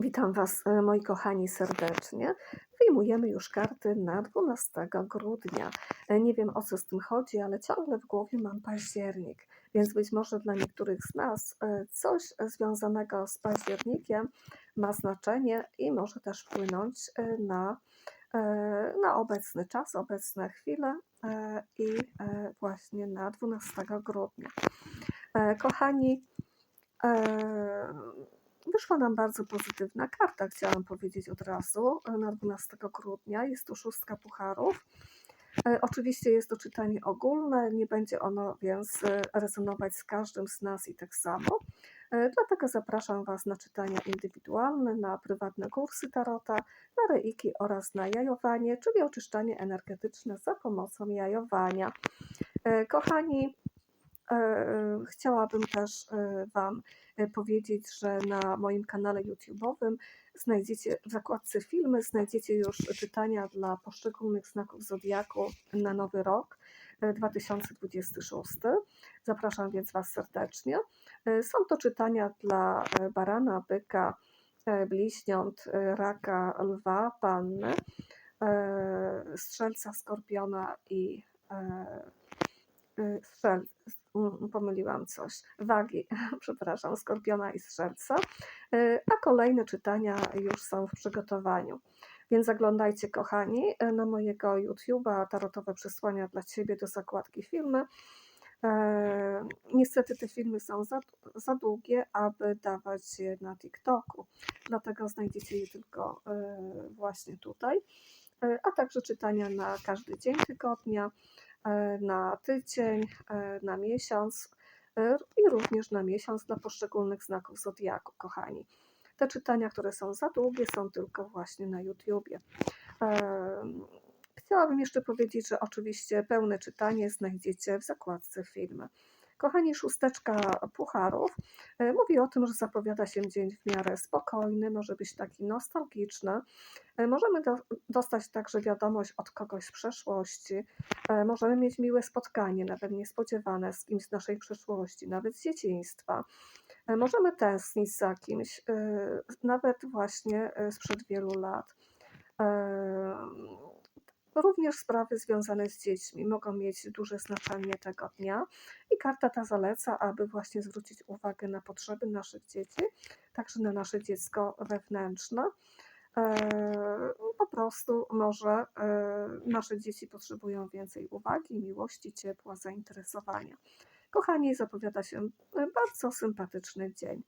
Witam Was, e, moi kochani, serdecznie. Wyjmujemy już karty na 12 grudnia. E, Nie wiem o co z tym chodzi, ale ciągle w głowie mam październik, więc być może dla niektórych z nas e, coś związanego z październikiem ma znaczenie i może też wpłynąć na, na obecny czas, obecne chwile i właśnie na 12 grudnia. Kochani, Wyszła nam bardzo pozytywna karta, chciałam powiedzieć od razu, e, na 12 grudnia. Jest to szóstka pucharów. E, Oczywiście jest to czytanie ogólne, nie będzie ono więc e, rezonować z każdym z nas i tak samo. Dlatego zapraszam Was na czytania indywidualne, na prywatne kursy tarota, na reiki oraz na jajowanie, czyli oczyszczanie energetyczne za pomocą jajowania. Kochani, Chciałabym też e, Wam e, powiedzieć, że na moim kanale YouTube'owym znajdziecie w zakładce filmy, znajdziecie już czytania dla poszczególnych znaków zodiaku na nowy rok e, 2026. Zapraszam więc Was serdecznie. E, Są to czytania dla e, barana, byka, e, bliźniąt, e, raka, lwa, panny, e, strzelca, skorpiona i e, strzel, mm, pomyliłam coś, wagi, przepraszam, skorpiona i strzelca, y, a kolejne czytania już są w przygotowaniu. Więc zaglądajcie, kochani, y, na mojego YouTube'a. Tarotowe Przesłania dla Ciebie do zakładki filmy. E, Niestety te filmy są za, za długie, aby dawać je na TikToku, dlatego znajdziecie je tylko właśnie tutaj, a także czytania na każdy dzień tygodnia na tydzień, e, na miesiąc e, i również na miesiąc dla poszczególnych znaków zodiaku, kochani. Te czytania, które są za długie, są tylko właśnie na YouTubie. Chciałabym jeszcze powiedzieć, że oczywiście pełne czytanie znajdziecie w zakładce filmy. Kochani, szósteczka pucharów e, mówi o tym, że zapowiada się dzień w miarę spokojny, może być taki nostalgiczny. E, Możemy do, dostać także wiadomość od kogoś z przeszłości. E, Możemy mieć miłe spotkanie, nawet niespodziewane z kimś z naszej przeszłości, nawet z dzieciństwa. Możemy tęsknić za kimś, nawet właśnie sprzed wielu lat. Również sprawy związane z dziećmi mogą mieć duże znaczenie tego dnia i karta ta zaleca, aby właśnie zwrócić uwagę na potrzeby naszych dzieci, także na nasze dziecko wewnętrzne. E, Po prostu może e, nasze dzieci potrzebują więcej uwagi, miłości, ciepła, zainteresowania. Kochani, zapowiada się e, bardzo sympatyczny dzień.